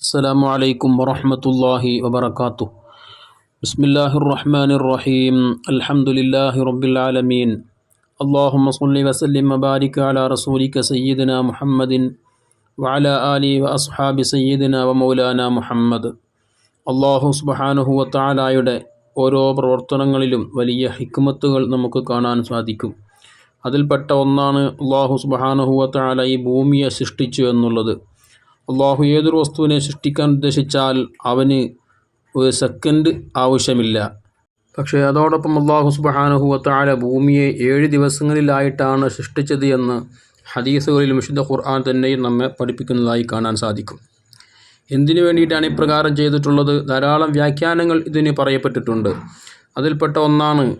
السلام عليكم ورحمة الله وبركاته بسم الله الرحمن الرحيم الحمد لله رب العالمين اللهم صل وسلم وبارك على رسولك سيدنا محمد وعلى آله وأصحاب سيدنا ومولانا മുഹമ്മദ് അള്ളാഹു സുബഹാനുഹുവ താലായുടെ ഓരോ പ്രവർത്തനങ്ങളിലും വലിയ ഹിക്മത്തുകൾ നമുക്ക് കാണാൻ സാധിക്കും അതിൽപ്പെട്ട ഒന്നാണ് അള്ളാഹു സുബഹാനുഹുവ താല ഈ ഭൂമിയെ സൃഷ്ടിച്ചു എന്നുള്ളത് അള്ളാഹു ഏതൊരു വസ്തുവിനെ സൃഷ്ടിക്കാൻ ഉദ്ദേശിച്ചാൽ അവന് ഒരു സെക്കൻഡ് ആവശ്യമില്ല. പക്ഷേ അതോടൊപ്പം അള്ളാഹു സുബഹാനുഹുവത്താല ഭൂമിയെ ഏഴ് ദിവസങ്ങളിലായിട്ടാണ് സൃഷ്ടിച്ചത് എന്ന് ഹദീസുകളിൽ വിശുദ്ധ ഖുർആൻ തന്നെയും നമ്മെ പഠിപ്പിക്കുന്നതായി കാണാൻ സാധിക്കും. എന്തിനു വേണ്ടിയിട്ടാണ് ഇപ്രകാരം ചെയ്തിട്ടുള്ളത്? ധാരാളം വ്യാഖ്യാനങ്ങൾ ഇതിന് പറയപ്പെട്ടിട്ടുണ്ട്. അതിൽപ്പെട്ട ഒന്നാണ്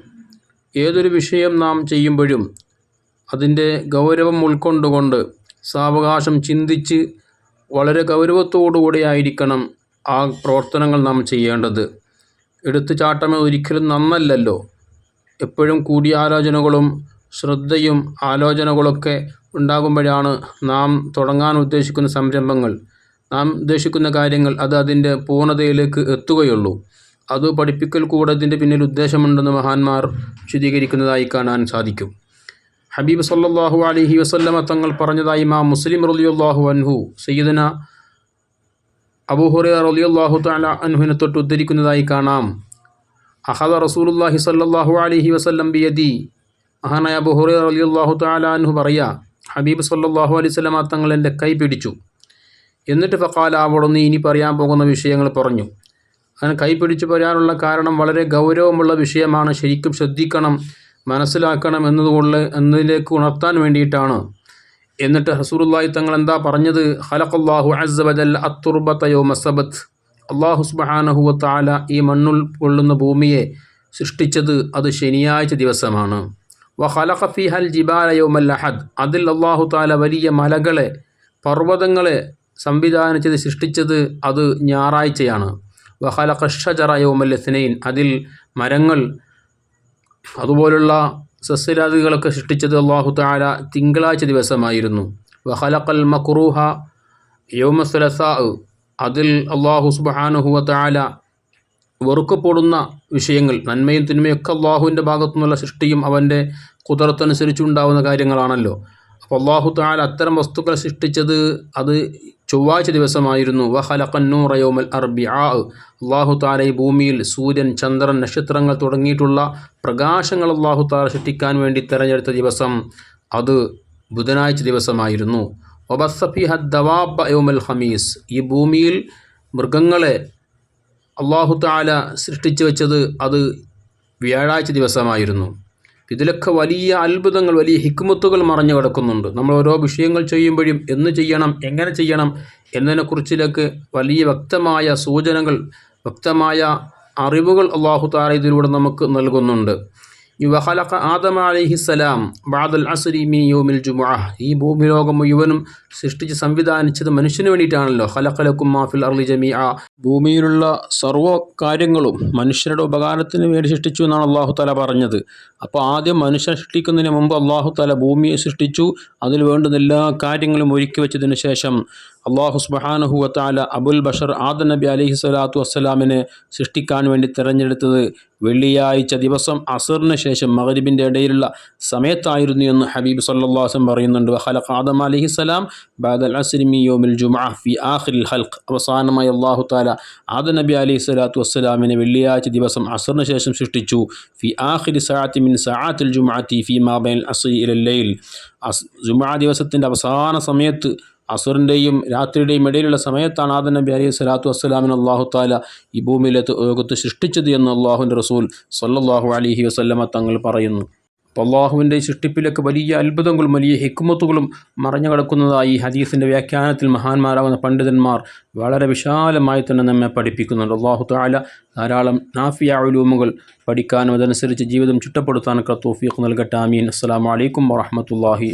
ഏതൊരു വിഷയം നാം ചെയ്യുമ്പോഴും അതിന്റെ ഗൗരവം ഉൾക്കൊണ്ടുകൊണ്ട് സാവകാശം ചിന്തിച്ച് വളരെ ഗൗരവത്തോടുകൂടിയായിരിക്കണം ആ പ്രവർത്തനങ്ങൾ നാം ചെയ്യേണ്ടത്. എടുത്തുചാട്ടമേ ഒരിക്കലും നന്നല്ലല്ലോ. എപ്പോഴും കൂടിയാലോചനകളും ശ്രദ്ധയും ആലോചനകളൊക്കെ ഉണ്ടാകുമ്പോഴാണ് നാം തുടങ്ങാൻ ഉദ്ദേശിക്കുന്ന സംരംഭങ്ങൾ. നാം ഉദ്ദേശിക്കുന്ന കാര്യങ്ങൾ അത് അതിന്റെ പൂർണതയിലേക്ക് എത്തുകയുള്ളൂ. അത് പഠിപ്പിക്കൽ കൂടെ അതിന്റെ പിന്നിൽ ഉദ്ദേശമുണ്ടെന്ന് മഹാന്മാർ വിശദീകരിക്കുന്നതായി കാണാൻ സാധിക്കും. ഹബീബ് സല്ലാഹു അലഹി വസല്ലമ തങ്ങൾ പറഞ്ഞതായി മാ മുസ്ലിം റലിയുല്ലാഹു അൻഹു സയ്യിദന അബൂഹുറ റലിയുല്ലാഹു താല അൻഹുവിനെ തൊട്ട് ഉദ്ധരിക്കുന്നതായി കാണാം. അഹദ റസൂലുല്ലാഹി സല്ലാഹു അലഹി വസല്ലം ബിയദി. മഹാനായ അബുഹുറ റലിയുല്ലാഹു താല അൻഹു പറയാ ഹബീബ് സല്ലാഹു അലൈഹി സ്വലമ തങ്ങൾ എന്റെ കൈ പിടിച്ചു. എന്നിട്ട് ഫക്കാല അവിടുന്ന് ഇനി പറയാൻ പോകുന്ന വിഷയങ്ങൾ പറഞ്ഞു. അങ്ങനെ കൈ പിടിച്ചു പറയാനുള്ള കാരണം വളരെ ഗൗരവമുള്ള വിഷയമാണ്. ശരിക്കും ശ്രദ്ധിക്കണം. മനസ്സിലാക്കണം എന്നതുകൊണ്ട് എന്നതിലേക്ക് ഉണർത്താൻ വേണ്ടിയിട്ടാണ്. എന്നിട്ട് ഹസൂറുല്ലായി തങ്ങൾ എന്താ പറഞ്ഞത് ഹലഖല്ലാഹു അസബദൽ അത്തുർബത്തയോ മസബത്ത് അള്ളാഹു സുബഹാനഹുവ താല ഈ മണ്ണുൾ കൊള്ളുന്ന ഭൂമിയെ സൃഷ്ടിച്ചത് അത് ശനിയാഴ്ച ദിവസമാണ്. വ ഹലഖഫി ഫിഹൽ ജിബാലയോ മല്ലഹദ് അതിൽ അള്ളാഹു താല വലിയ മലകളെ പർവതങ്ങളെ സംവിധാനം ചെയ്ത് സൃഷ്ടിച്ചത് അത് ഞായറാഴ്ചയാണ്. വ ഹലഖ ഷജറയോമൽ സ്നൈൻ അതിൽ മരങ്ങൾ അതുപോലുള്ള സസ്യരാജികളൊക്കെ സൃഷ്ടിച്ചത് അള്ളാഹു താല തിങ്കളാഴ്ച ദിവസമായിരുന്നു. വഹലക്കൽ മക്രൂഹ യോമസുലസാ അതിൽ അള്ളാഹു സുബഹാനുഹുവ താല വെറുക്കപ്പെടുന്ന വിഷയങ്ങൾ നന്മയും തിന്മയൊക്കെ അള്ളാഹുവിന്റെ ഭാഗത്തു നിന്നുള്ള സൃഷ്ടിയും അവന്റെ കുതിരത്തനുസരിച്ചുണ്ടാവുന്ന കാര്യങ്ങളാണല്ലോ. അപ്പോൾ അള്ളാഹു താല അത്തരം വസ്തുക്കൾ സൃഷ്ടിച്ചത് അത് ചൊവ്വാഴ്ച ദിവസമായിരുന്നു. വഹലഖന്നൂറയോമൽ അർബി ആ അള്ളാഹു താല ഭൂമിയിൽ സൂര്യൻ ചന്ദ്രൻ നക്ഷത്രങ്ങൾ തുടങ്ങിയിട്ടുള്ള പ്രകാശങ്ങൾ അള്ളാഹു താല സൃഷ്ടിക്കാൻ വേണ്ടി തിരഞ്ഞെടുത്ത ദിവസം അത് ബുധനാഴ്ച ദിവസമായിരുന്നു. ഒബസഫിഹ ദവാബ യോമൽ ഹമീസ് ഈ ഭൂമിയിൽ മൃഗങ്ങളെ അള്ളാഹു താല സൃഷ്ടിച്ചു വെച്ചത് അത് വ്യാഴാഴ്ച ദിവസമായിരുന്നു. ഇതിലൊക്കെ വലിയ അത്ഭുതങ്ങൾ വലിയ ഹിക്മത്തുകൾ മറഞ്ഞു കിടക്കുന്നുണ്ട്. നമ്മൾ ഓരോ വിഷയങ്ങൾ ചെയ്യുമ്പോഴും എന്ന് ചെയ്യണം എങ്ങനെ ചെയ്യണം എന്നതിനെക്കുറിച്ചിലൊക്കെ വലിയ വ്യക്തമായ സൂചനകൾ വ്യക്തമായ അറിവുകൾ അള്ളാഹു താര ഇതിലൂടെ നമുക്ക് നൽകുന്നുണ്ട്. വഹലഖ ആദമ അലൈഹിസ്സലാം ബാദൽ അസുരി മീ യോമിൽ ജുമുഅ. ഈ ഭൂമി ലോകം മുഴുവനും സൃഷ്ടിച്ച് സംവിധാനിച്ചത് മനുഷ്യന് വേണ്ടിയിട്ടാണല്ലോ. ഹലഖലക്കും മാഫിൽ അർലി ജമീ ആ ഭൂമിയിലുള്ള സർവ കാര്യങ്ങളും മനുഷ്യരുടെ ഉപകാരത്തിന് വേണ്ടി സൃഷ്ടിച്ചു എന്നാണ് അള്ളാഹു തല പറഞ്ഞത്. അപ്പോൾ ആദ്യം മനുഷ്യൻ സൃഷ്ടിക്കുന്നതിന് മുമ്പ് അള്ളാഹു തല ഭൂമിയെ സൃഷ്ടിച്ചു. അതിൽ വേണ്ടുന്ന എല്ലാ കാര്യങ്ങളും ഒരുക്കി വെച്ചതിന് ശേഷം അള്ളാഹു തആല അബുൽ ബഷർ ആദ നബി അലിഹി സ്വലാത്തു വസ്സലാമിനെ സൃഷ്ടിക്കാൻ വേണ്ടി തിരഞ്ഞെടുത്തത് വെള്ളിയാഴ്ച ദിവസം അസറിന് ശേഷം മകരിബിന്റെ ഇടയിലുള്ള സമയത്തായിരുന്നു എന്ന് ഹബീബ് സല്ലാസം പറയുന്നുണ്ട്. ഹലഖ് ആദം അലഹിസ്സലാം ബാദൽ അസ്രിമി യോമിൽ ജുമാ ഫി ആഖിൽ ഹൽഖ് അവസാനമായി അള്ളാഹു താല ആദ നബി അലൈഹി സ്വലാത്തു വസ്സലാമിനെ വെള്ളിയാഴ്ച ദിവസം അസറിന് ശേഷം സൃഷ്ടിച്ചു. ഫി ആഖിരി സആത്തി മിൻ സആത്തിൽ ജുമാഅത്തി ഫി മാബൈൽ അസ് ജുമാ ദിവസത്തിന്റെ അവസാന സമയത്ത് അസുറിന്റെയും രാത്രിയുടെയും ഇടയിലുള്ള സമയത്താണ് ആദൻ നബി അലൈഹി സ്വലാത്തു വസ്സലാമിന് അള്ളാഹു താല ഈ ഭൂമിയിലെ ലോകത്ത് സൃഷ്ടിച്ചത് എന്ന് അള്ളാഹുവിന്റെ റസൂൽ സല്ലാഹു അലഹി വസ്ല്ലമ തങ്ങൾ പറയുന്നു. അപ്പോൾ അള്ളാഹുവിന്റെ സൃഷ്ടിപ്പിലൊക്കെ വലിയ അത്ഭുതങ്ങളും വലിയ ഹിക്കുമത്തുകളും മറഞ്ഞു കിടക്കുന്നതായി ഹദീസിന്റെ വ്യാഖ്യാനത്തിൽ മഹാന്മാരാകുന്ന പണ്ഡിതന്മാർ വളരെ വിശാലമായി തന്നെ നമ്മെ പഠിപ്പിക്കുന്നുണ്ട്. അള്ളാഹു താല ധാരാളം നാഫിയ ഉലൂമുകൾ പഠിക്കാനും അതനുസരിച്ച് ജീവിതം ചുറ്റപ്പെടുത്താനൊക്കെ തോഫീഖ് നൽകട്ടെ. ആമീൻ. അസ്സാം വലൈക്കും വാഹമത്തല്ലാഹി